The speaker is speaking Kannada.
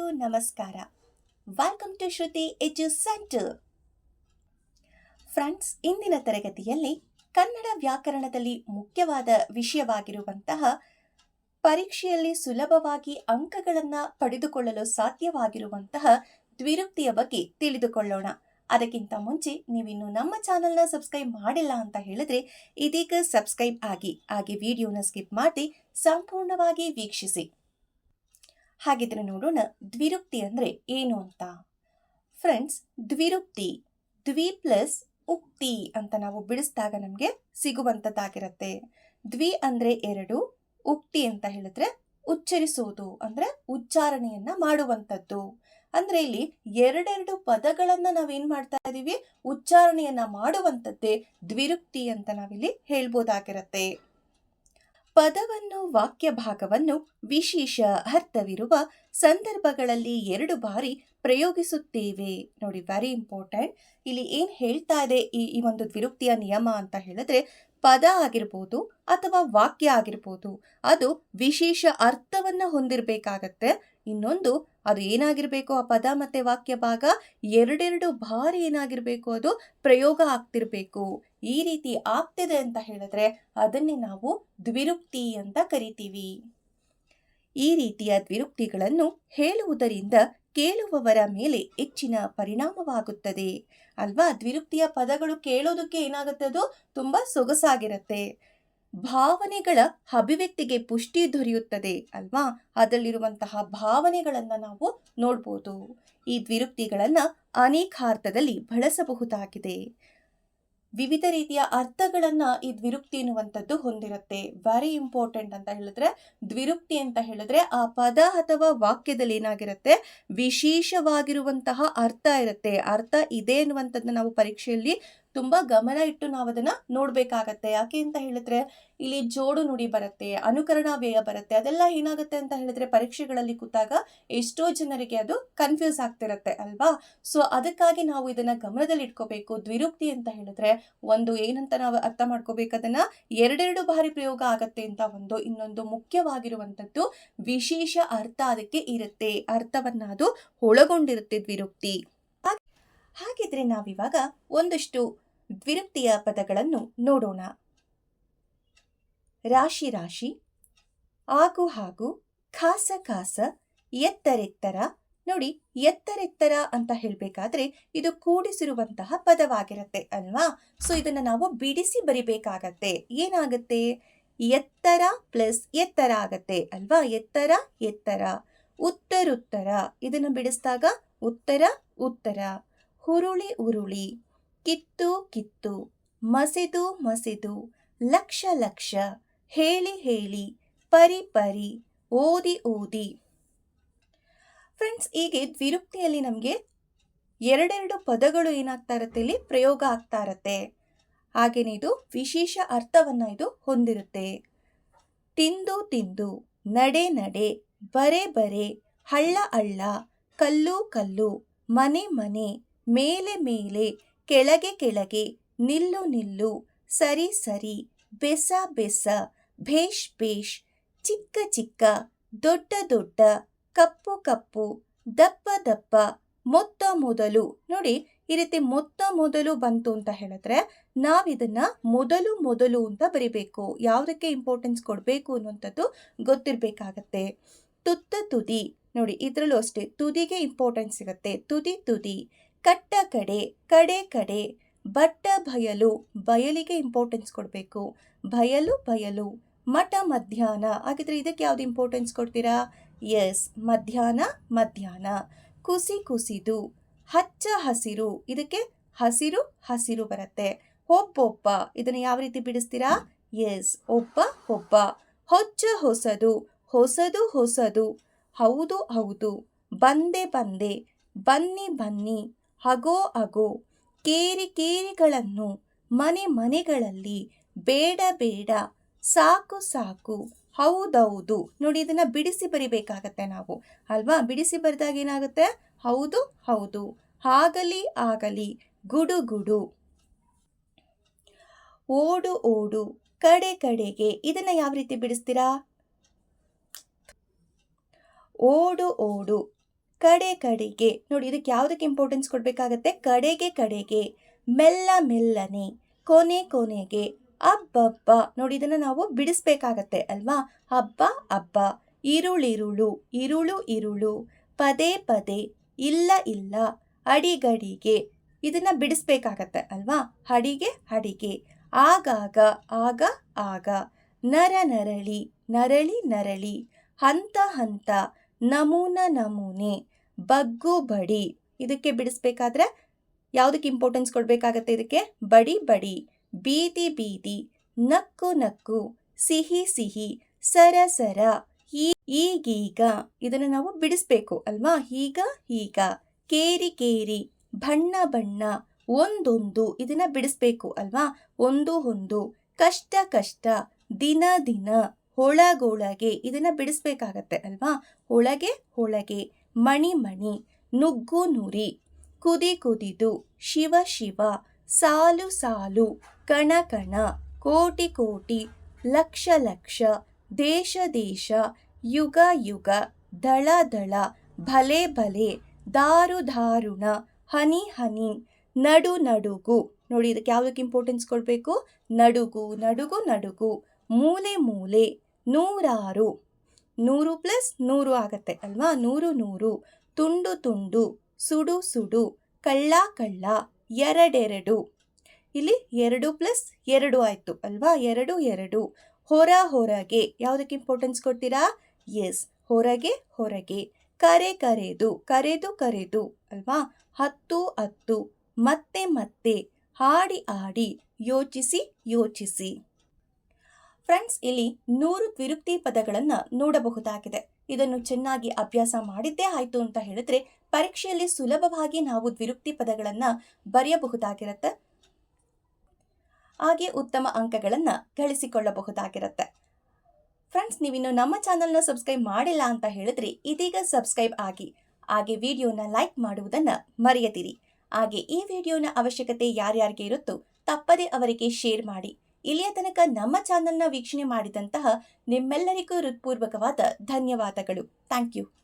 ಎಲ್ಲರಿಗೂ ನಮಸ್ಕಾರ. Welcome to Shruti edu centre friends ಇಂದಿನ ತರಗತಿಯಲ್ಲಿ ಕನ್ನಡ ವ್ಯಾಕರಣದಲ್ಲಿ ಮುಖ್ಯವಾದ ವಿಷಯವಾಗಿರುವಂತಹ ಪರೀಕ್ಷೆಯಲ್ಲಿ ಸುಲಭವಾಗಿ ಅಂಕಗಳನ್ನು ಪಡೆದುಕೊಳ್ಳಲು ಸಾಧ್ಯವಾಗಿರುವಂತಹ ದ್ವಿರುಕ್ತಿಯ ಬಗ್ಗೆ ತಿಳಿದುಕೊಳ್ಳೋಣ. ಅದಕ್ಕಿಂತ ಮುಂಚೆ ನೀವಿನ್ನು ನಮ್ಮ ಚಾನಲ್ನ ಸಬ್ಸ್ಕ್ರೈಬ್ ಮಾಡಿಲ್ಲ ಅಂತ ಹೇಳಿದ್ರೆ ಇದೀಗ ಸಬ್ಸ್ಕ್ರೈಬ್ ಆಗಿ, ಹಾಗೆ ವಿಡಿಯೋನ ಸ್ಕಿಪ್ ಮಾಡಿ ಸಂಪೂರ್ಣವಾಗಿ ವೀಕ್ಷಿಸಿ. ಹಾಗಿದ್ರೆ ನೋಡೋಣ ದ್ವಿರುಕ್ತಿ ಅಂದರೆ ಏನು ಅಂತ? ಫ್ರೆಂಡ್ಸ್ ದ್ವಿರುಕ್ತಿ, ದ್ವಿ ಪ್ಲಸ್ ಉಕ್ತಿ ಅಂತ ನಾವು ಬಿಡಿಸಿದಾಗ ನಮಗೆ ಸಿಗುವಂಥದ್ದಾಗಿರುತ್ತೆ. ದ್ವಿ ಅಂದರೆ ಎರಡು, ಉಕ್ತಿ ಅಂತ ಹೇಳಿದ್ರೆ ಉಚ್ಚರಿಸುವುದು ಅಂದರೆ ಉಚ್ಚಾರಣೆಯನ್ನ ಮಾಡುವಂಥದ್ದು. ಅಂದ್ರೆ ಇಲ್ಲಿ ಎರಡೆರಡು ಪದಗಳನ್ನ ನಾವೇನು ಮಾಡ್ತಾ ಇದೀವಿ? ಉಚ್ಚಾರಣೆಯನ್ನ ಮಾಡುವಂಥದ್ದೇ ದ್ವಿರುಕ್ತಿ ಅಂತ ನಾವಿಲ್ಲಿ ಹೇಳ್ಬೋದಾಗಿರತ್ತೆ. ಪದವನ್ನು ವಾಕ್ಯ ಭಾಗವನ್ನು ವಿಶೇಷ ಅರ್ಥವಿರುವ ಸಂದರ್ಭಗಳಲ್ಲಿ ಎರಡು ಬಾರಿ ಪ್ರಯೋಗಿಸುತ್ತೇವೆ. ನೋಡಿ ವೆರಿ ಇಂಪಾರ್ಟೆಂಟ್ ಇಲ್ಲಿ ಏನು ಹೇಳ್ತಾ ಇದೆ ಈ ಈ ಒಂದು ದ್ವಿರುಕ್ತಿಯ ನಿಯಮ ಅಂತ ಹೇಳಿದ್ರೆ ಪದ ಆಗಿರ್ಬೋದು ಅಥವಾ ವಾಕ್ಯ ಆಗಿರ್ಬೋದು. ಅದು ವಿಶೇಷ ಅರ್ಥವನ್ನು ಹೊಂದಿರಬೇಕಾಗತ್ತೆ. ಇನ್ನೊಂದು ಅದು ಏನಾಗಿರಬೇಕು? ಆ ಪದ ಮತ್ತೆ ವಾಕ್ಯ ಭಾಗ ಎರಡೆರಡು ಬಾರಿ ಏನಾಗಿರಬೇಕು? ಅದು ಪ್ರಯೋಗ ಆಗ್ತಿರ್ಬೇಕು. ಈ ರೀತಿ ಆಗ್ತಿದೆ ಅಂತ ಹೇಳಿದ್ರೆ ಅದನ್ನೇ ನಾವು ದ್ವಿರುಕ್ತಿ ಅಂತ ಕರಿತೀವಿ. ಈ ರೀತಿಯ ದ್ವಿರುಕ್ತಿಗಳನ್ನು ಹೇಳುವುದರಿಂದ ಕೇಳುವವರ ಮೇಲೆ ಹೆಚ್ಚಿನ ಪರಿಣಾಮವಾಗುತ್ತದೆ. ಅಲ್ವಾ? ದ್ವಿರುಕ್ತಿಯ ಪದಗಳು ಕೇಳೋದಕ್ಕೆ ಏನಾಗುತ್ತೆ? ಅದು ತುಂಬಾ ಸೊಗಸಾಗಿರುತ್ತೆ. ಭಾವನೆಗಳ ಅಭಿವ್ಯಕ್ತಿಗೆ ಪುಷ್ಟಿ ದೊರೆಯುತ್ತದೆ ಅಲ್ವಾ? ಅದರಲ್ಲಿರುವಂತಹ ಭಾವನೆಗಳನ್ನು ನಾವು ನೋಡ್ಬೋದು. ಈ ದ್ವಿರುಕ್ತಿಗಳನ್ನು ಅನೇಕ ಅರ್ಥದಲ್ಲಿ ಬಳಸಬಹುದಾಗಿದೆ. ವಿವಿಧ ರೀತಿಯ ಅರ್ಥಗಳನ್ನು ಈ ದ್ವಿರುಕ್ತಿ ಎನ್ನುವಂಥದ್ದು ಹೊಂದಿರುತ್ತೆ. ವೆರಿ ಇಂಪಾರ್ಟೆಂಟ್ ಅಂತ ಹೇಳಿದ್ರೆ, ದ್ವಿರುಕ್ತಿ ಅಂತ ಹೇಳಿದ್ರೆ ಆ ಪದ ಅಥವಾ ವಾಕ್ಯದಲ್ಲಿ ಏನಾಗಿರುತ್ತೆ? ವಿಶೇಷವಾಗಿರುವಂತಹ ಅರ್ಥ ಇರುತ್ತೆ. ಅರ್ಥ ಇದೆ ಅನ್ನುವಂಥದ್ದನ್ನ ನಾವು ಪರೀಕ್ಷೆಯಲ್ಲಿ ತುಂಬಾ ಗಮನ ಇಟ್ಟು ನಾವು ಅದನ್ನ ನೋಡ್ಬೇಕಾಗತ್ತೆ. ಯಾಕೆ ಅಂತ ಹೇಳಿದ್ರೆ, ಇಲ್ಲಿ ಜೋಡು ನುಡಿ ಬರುತ್ತೆ, ಅನುಕರಣ ವ್ಯಯ ಬರುತ್ತೆ, ಅದೆಲ್ಲ ಏನಾಗುತ್ತೆ ಅಂತ ಹೇಳಿದ್ರೆ ಪರೀಕ್ಷೆಗಳಲ್ಲಿ ಕೂತಾಗ ಎಷ್ಟೋ ಜನರಿಗೆ ಅದು ಕನ್ಫ್ಯೂಸ್ ಆಗ್ತಿರತ್ತೆ ಅಲ್ವಾ? ಸೊ ಅದಕ್ಕಾಗಿ ನಾವು ಇದನ್ನ ಗಮನದಲ್ಲಿ ಇಟ್ಕೋಬೇಕು. ದ್ವಿರುಕ್ತಿ ಅಂತ ಹೇಳಿದ್ರೆ ಒಂದು ಏನಂತ ನಾವು ಅರ್ಥ ಮಾಡ್ಕೋಬೇಕು? ಅದನ್ನ ಎರಡೆರಡು ಬಾರಿ ಪ್ರಯೋಗ ಆಗತ್ತೆ ಅಂತ ಒಂದು, ಇನ್ನೊಂದು ಮುಖ್ಯವಾಗಿರುವಂಥದ್ದು ವಿಶೇಷ ಅರ್ಥ ಅದಕ್ಕೆ ಇರುತ್ತೆ. ಅರ್ಥವನ್ನ ಅದು ಒಳಗೊಂಡಿರುತ್ತೆ ದ್ವಿರುಕ್ತಿ. ಹಾಗಿದ್ರೆ ನಾವಿವಾಗ ಒಂದಷ್ಟು ದ್ವಿರುಕ್ತಿಯ ಪದಗಳನ್ನು ನೋಡೋಣ. ರಾಶಿ ರಾಶಿ, ಆಗು ಹಾಗೂ ಖಾಸ ಖಾಸ, ಎತ್ತರೆತ್ತರ. ನೋಡಿ, ಎತ್ತರೆತ್ತರ ಅಂತ ಹೇಳಬೇಕಾದ್ರೆ ಇದು ಕೂಡಿಸಿರುವಂತಹ ಪದವಾಗಿರುತ್ತೆ ಅಲ್ವಾ? ಸೊ ಇದನ್ನ ನಾವು ಬಿಡಿಸಿ ಬರಿಬೇಕಾಗತ್ತೆ. ಏನಾಗುತ್ತೆ? ಎತ್ತರ ಪ್ಲಸ್ ಎತ್ತರ ಆಗತ್ತೆ ಅಲ್ವಾ? ಎತ್ತರ ಎತ್ತರ. ಉತ್ತರುತ್ತರ. ಇದನ್ನು ಬಿಡಿಸಿದಾಗ ಉತ್ತರ ಉತ್ತರ. ಹುರುಳಿ ಉರುಳಿ, ಕಿತ್ತು ಕಿತ್ತು, ಮಸಿದು ಮಸಿದು, ಲಕ್ಷ ಲಕ್ಷ, ಹೇಳಿ ಹೇಳಿ, ಪರಿ ಪರಿ, ಓದಿ ಓದಿ. ಫ್ರೆಂಡ್ಸ್, ಹೀಗೆ ದ್ವಿರುಕ್ತಿಯಲ್ಲಿ ನಮಗೆ ಎರಡೆರಡು ಪದಗಳು ಏನಾಗ್ತಾ ಇರುತ್ತೆ, ಇಲ್ಲಿ ಪ್ರಯೋಗ ಆಗ್ತಾ ಇರತ್ತೆ. ಹಾಗೇನೆ ಇದು ವಿಶೇಷ ಅರ್ಥವನ್ನು ಇದು ಹೊಂದಿರುತ್ತೆ. ತಿಂದು ತಿಂದು, ನಡೆ ನಡೆ, ಬರೆ ಬರೆ, ಹಳ್ಳ ಹಳ್ಳ, ಕಲ್ಲು ಕಲ್ಲು, ಮನೆ ಮನೆ ಮೇಲೆ ಮೇಲೆ ಕೆಳಗೆ ಕೆಳಗೆ ನಿಲ್ಲು ನಿಲ್ಲು, ಸರಿ ಸರಿ, ಬೆಸ ಬೆಸ, ಭೇಷ್ ಭೇಷ್, ಚಿಕ್ಕ ಚಿಕ್ಕ, ದೊಡ್ಡ ದೊಡ್ಡ, ಕಪ್ಪು ಕಪ್ಪು, ದಪ್ಪ ದಪ್ಪ, ಮೊತ್ತ ಮೊದಲು. ನೋಡಿ ಈ ರೀತಿ ಮೊತ್ತ ಮೊದಲು ಬಂತು ಅಂತ ಹೇಳಿದ್ರೆ ನಾವಿದನ್ನ ಮೊದಲು ಮೊದಲು ಅಂತ ಬರಿಬೇಕು. ಯಾವುದಕ್ಕೆ ಇಂಪಾರ್ಟೆನ್ಸ್ ಕೊಡಬೇಕು ಅನ್ನುವಂಥದ್ದು ಗೊತ್ತಿರಬೇಕಾಗತ್ತೆ. ತುತ್ತ ತುದಿ. ನೋಡಿ ಇದರಲ್ಲೂ ಅಷ್ಟೇ. ತುದಿಗೆ ಇಂಪಾರ್ಟೆನ್ಸ್ ಸಿಗುತ್ತೆ. ತುದಿ ತುದಿ. ಕಟ್ಟ ಕಡೆ ಕಡೆ ಕಡೆ, ಬಟ್ಟ ಬಯಲು, ಬಯಲಿಗೆ ಇಂಪಾರ್ಟೆನ್ಸ್ ಕೊಡಬೇಕು. ಬಯಲು ಬಯಲು, ಮಠ, ಮಧ್ಯಾಹ್ನ. ಹಾಗಿದ್ರೆ ಇದಕ್ಕೆ ಯಾವ್ದು ಇಂಪಾರ್ಟೆನ್ಸ್ ಕೊಡ್ತೀರಾ? ಎಸ್ ಮಧ್ಯಾಹ್ನ ಮಧ್ಯಾಹ್ನ. ಕುಸಿ ಕುಸಿದು, ಹಚ್ಚ ಹಸಿರು. ಇದಕ್ಕೆ ಹಸಿರು ಹಸಿರು ಬರುತ್ತೆ. ಒಬ್ಬೊಬ್ಬ ಇದನ್ನು ಯಾವ ರೀತಿ ಬಿಡಿಸ್ತೀರಾ? ಎಸ್ ಒಬ್ಬ ಒಬ್ಬ. ಹೊಚ್ಚ ಹೊಸದು ಹೊಸದು ಹೊಸದು. ಹೌದು ಹೌದು. ಬಂದೆ ಬಂದೆ, ಬನ್ನಿ ಬನ್ನಿ. ಹಗೋ ಅಗೋ ಕೇರಿ ಕೇರಿಗಳನ್ನು ಮನೆ ಮನೆಗಳಲ್ಲಿ ಬೇಡ ಬೇಡ, ಸಾಕು ಸಾಕು, ಹೌದೌದು. ನೋಡಿ, ಇದನ್ನು ಬಿಡಿಸಿ ಬರಿಬೇಕಾಗತ್ತೆ ನಾವು. ಅಲ್ವಾ? ಬಿಡಿಸಿ ಬರೆದಾಗ ಏನಾಗುತ್ತೆ? ಹೌದು ಹೌದು. ಆಗಲಿ ಆಗಲಿ, ಗುಡು ಗುಡು. ಓಡು ಓಡು, ಕಡೆ, ಕಡೆಗೆ. ಇದನ್ನ ಯಾವ ರೀತಿ ಬಿಡಿಸ್ತೀರಾ? ಓಡು ಓಡು ಕಡೆ ಕಡೆಗೆ. ನೋಡಿ, ಇದಕ್ಕೆ ಯಾವುದಕ್ಕೆ ಇಂಪಾರ್ಟೆನ್ಸ್ ಕೊಡಬೇಕಾಗತ್ತೆ? ಕಡೆಗೆ ಕಡೆಗೆ. ಮೆಲ್ಲ ಮೆಲ್ಲನೆ. ಕೊನೆ ಕೊನೆಗೆ. ಅಬ್ಬಬ್ಬ. ನೋಡಿ, ಇದನ್ನು ನಾವು ಬಿಡಿಸ್ಬೇಕಾಗತ್ತೆ ಅಲ್ವಾ? ಹಬ್ಬ ಹಬ್ಬ. ಇರುಳಿರುಳು, ಇರುಳು ಇರುಳು. ಪದೇ ಪದೇ. ಇಲ್ಲ ಇಲ್ಲ. ಅಡಿಗಡಿಗೆ. ಇದನ್ನ ಬಿಡಿಸ್ಬೇಕಾಗತ್ತೆ ಅಲ್ವಾ? ಅಡಿಗೆ ಅಡಿಗೆ. ಆಗಾಗ, ಆಗ ಆಗ. ನರ ನರಳಿ ನರಳಿ ನರಳಿ. ಹಂತ ಹಂತ. ನಮೂನ ನಮೂನೆ. ಬಗ್ಗು ಬಡಿ. ಇದಕ್ಕೆ ಬಿಡಿಸ್ಬೇಕಾದ್ರೆ ಯಾವುದಕ್ಕೆ ಇಂಪಾರ್ಟೆನ್ಸ್ ಕೊಡಬೇಕಾಗತ್ತೆ ಇದಕ್ಕೆ? ಬಡಿ ಬಡಿ. ಬೀದಿ ಬೀದಿ. ನಕ್ಕು ನಕ್ಕು. ಸಿಹಿ ಸಿಹಿ. ಸರ ಸರ. ಈಗೀಗ. ಇದನ್ನು ನಾವು ಬಿಡಿಸ್ಬೇಕು ಅಲ್ವಾ? ಈಗ ಈಗ ಕೇರಿ ಕೇರಿ. ಬಣ್ಣ ಬಣ್ಣ. ಒಂದೊಂದು ಇದನ್ನು ಬಿಡಿಸ್ಬೇಕು ಅಲ್ವಾ? ಒಂದು ಒಂದು. ಕಷ್ಟ ಕಷ್ಟ. ದಿನ ದಿನ. ಹೊಳಗೊಳಗೆ ಇದನ್ನು ಬಿಡಿಸ್ಬೇಕಾಗತ್ತೆ ಅಲ್ವಾ? ಒಳಗೆ ಒಳಗೆ. ಮಣಿ ಮಣಿ, ನುಗ್ಗು ನುರಿ, ಕುದಿ ಕುದಿದು, ಶಿವ ಶಿವ, ಸಾಲು ಸಾಲು, ಕಣ ಕಣ, ಕೋಟಿ ಕೋಟಿ, ಲಕ್ಷ ಲಕ್ಷ, ದೇಶ ದೇಶ, ಯುಗ ಯುಗ, ದಳ ದಳ, ಭಲೆ ಭಲೆ, ದಾರು ದಾರುಣ, ಹನಿ ಹನಿ, ನಡು ನಡುಗು. ನೋಡಿ, ಇದಕ್ಕೆ ಯಾವುದಕ್ಕೆ ಇಂಪಾರ್ಟೆನ್ಸ್ ಕೊಡಬೇಕು? ನಡುಗು ನಡುಗು ನಡುಗು, ಮೂಲೆ ಮೂಲೆ, ನೂರಾರು. ನೂರು ಪ್ಲಸ್ ನೂರು ಆಗತ್ತೆ ಅಲ್ವಾ? ನೂರು ನೂರು. ತುಂಡು ತುಂಡು, ಸುಡು ಸುಡು, ಕಳ್ಳ ಕಳ್ಳ, ಎರಡೆರಡು. ಇಲ್ಲಿ ಎರಡು ಪ್ಲಸ್ ಎರಡು ಆಯಿತು ಅಲ್ವಾ? ಎರಡು ಎರಡು. ಹೊರ ಹೊರಗೆ. ಯಾವುದಕ್ಕೆ ಇಂಪಾರ್ಟೆನ್ಸ್ ಕೊಡ್ತೀರಾ? ಎಸ್ ಹೊರಗೆ ಹೊರಗೆ. ಕರೆ ಕರೆದು ಕರೆದು ಕರೆದು ಅಲ್ವಾ? ಹತ್ತು ಹತ್ತು. ಮತ್ತೆ ಮತ್ತೆ. ಹಾಡಿ ಆಡಿ ಯೋಚಿಸಿ ಯೋಚಿಸಿ. ಫ್ರೆಂಡ್ಸ್, ಇಲ್ಲಿ ನೂರು ದ್ವಿರುಕ್ತಿ ಪದಗಳನ್ನು ನೋಡಬಹುದಾಗಿದೆ. ಇದನ್ನು ಚೆನ್ನಾಗಿ ಅಭ್ಯಾಸ ಮಾಡಿದ್ದೇ ಆಯಿತು ಅಂತ ಹೇಳಿದ್ರೆ ಪರೀಕ್ಷೆಯಲ್ಲಿ ಸುಲಭವಾಗಿ ನಾವು ದ್ವಿರುಕ್ತಿ ಪದಗಳನ್ನು ಬರೆಯಬಹುದಾಗಿರುತ್ತೆ. ಹಾಗೆ ಉತ್ತಮ ಅಂಕಗಳನ್ನು ಗಳಿಸಿಕೊಳ್ಳಬಹುದಾಗಿರುತ್ತೆ. ಫ್ರೆಂಡ್ಸ್, ನೀವಿನ್ನು ನಮ್ಮ ಚಾನಲ್ನ ಸಬ್ಸ್ಕ್ರೈಬ್ ಮಾಡಿಲ್ಲ ಅಂತ ಹೇಳಿದ್ರೆ ಇದೀಗ ಸಬ್ಸ್ಕ್ರೈಬ್ ಆಗಿ, ಹಾಗೆ ವಿಡಿಯೋನ ಲೈಕ್ ಮಾಡುವುದನ್ನು ಮರೆಯದಿರಿ. ಹಾಗೆ ಈ ವಿಡಿಯೋನ ಅವಶ್ಯಕತೆ ಯಾರ್ಯಾರಿಗೆ ಇರುತ್ತೋ ತಪ್ಪದೇ ಅವರಿಗೆ ಶೇರ್ ಮಾಡಿ. ಇಲ್ಲಿಯ ತನಕ ನಮ್ಮ ಚಾನಲ್ನ ವೀಕ್ಷಣೆ ಮಾಡಿದಂತಹ ನಿಮ್ಮೆಲ್ಲರಿಗೂ ಹೃತ್ಪೂರ್ವಕವಾದ ಧನ್ಯವಾದಗಳು. Thank you.